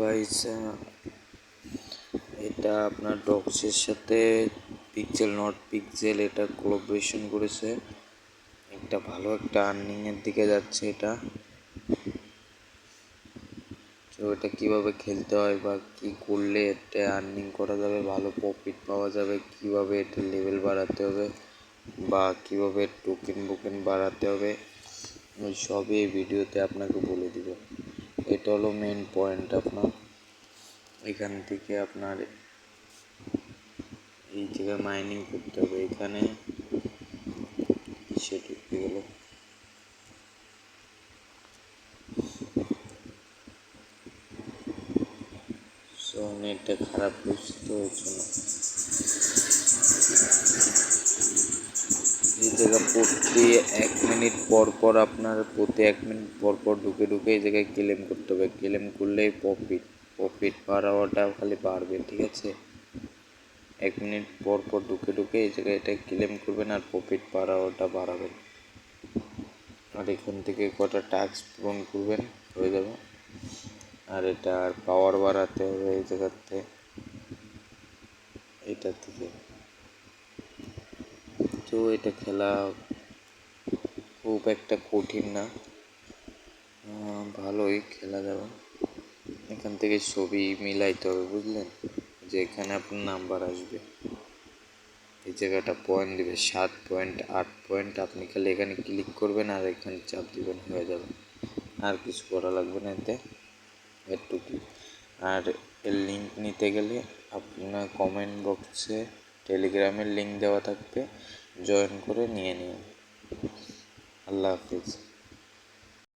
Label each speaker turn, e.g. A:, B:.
A: Guys এটা আপনার ডক্সের সাথে পিক্সেল নট পিক্সেল এটা কোলাবোরেশন করেছে। একটা ভালো একটা আর্নিং এর দিকে যাচ্ছে এটা। তো এটা কীভাবে খেলতে হয় বা কি করলে এটা আর্নিং করা যাবে, ভালো প্রফিট পাওয়া যাবে, কীভাবে এটা লেভেল বাড়াতে হবে বা কীভাবে টোকেন বুকেন বাড়াতে হবে ওই সবই এই ভিডিওতে আপনাকে বলে দিব। এটা হলো মেন পয়েন্ট আপনার। এখান থেকে আপনার এই জায়গায় মাইনিং করতে হবে। এখানে সে ঢুকতে গেল। নেটটা খারাপ হচ্ছে তো, ওই জন্য। এই জায়গা প্রতি এক মিনিট পর পর আপনার প্রতি এক মিনিট পর পর ঢুকে ঢুকে এই জায়গায় ক্লেম করতে হবে। ক্লেম করলেই প্রফিট প্রফিট বাড়াওয়াটা খালি বাড়বে, ঠিক আছে? এক মিনিট পর পর ঢুকে ঢুকে এই জায়গায় এটা ক্লেম করবেন আর প্রফিট বাড়াওয়াটা বাড়াবেন। আর এখান থেকে কটা টাস্ক পূরণ করবেন, হয়ে যাবে। আর এটা আর পাওয়ার বাড়াতে হবে এই জায়গাতে, এটা থেকে। তো এটা খেলা খুব একটা কঠিন না। ভালোই খেলা যাবে। এখান থেকে ছবি মিলাইতে হবে, বুঝলেন? যে এখানে আপনার নাম্বার আসবে। এই জায়গাটা পয়েন্ট দিবে, সাত পয়েন্ট আট পয়েন্ট আপনি খালি এখানে ক্লিক করবেন আর এখানে চাপ দিবেন, হয়ে যাবে। আর কিছু করা লাগবে না এতে। এটুকু আর এর লিঙ্ক নিতে গেলে আপনার কমেন্ট বক্সে টেলিগ্রামের লিঙ্ক দেওয়া থাকবে। জয়েন করে নিয়ে নিন। আল্লাহ হাফিজ।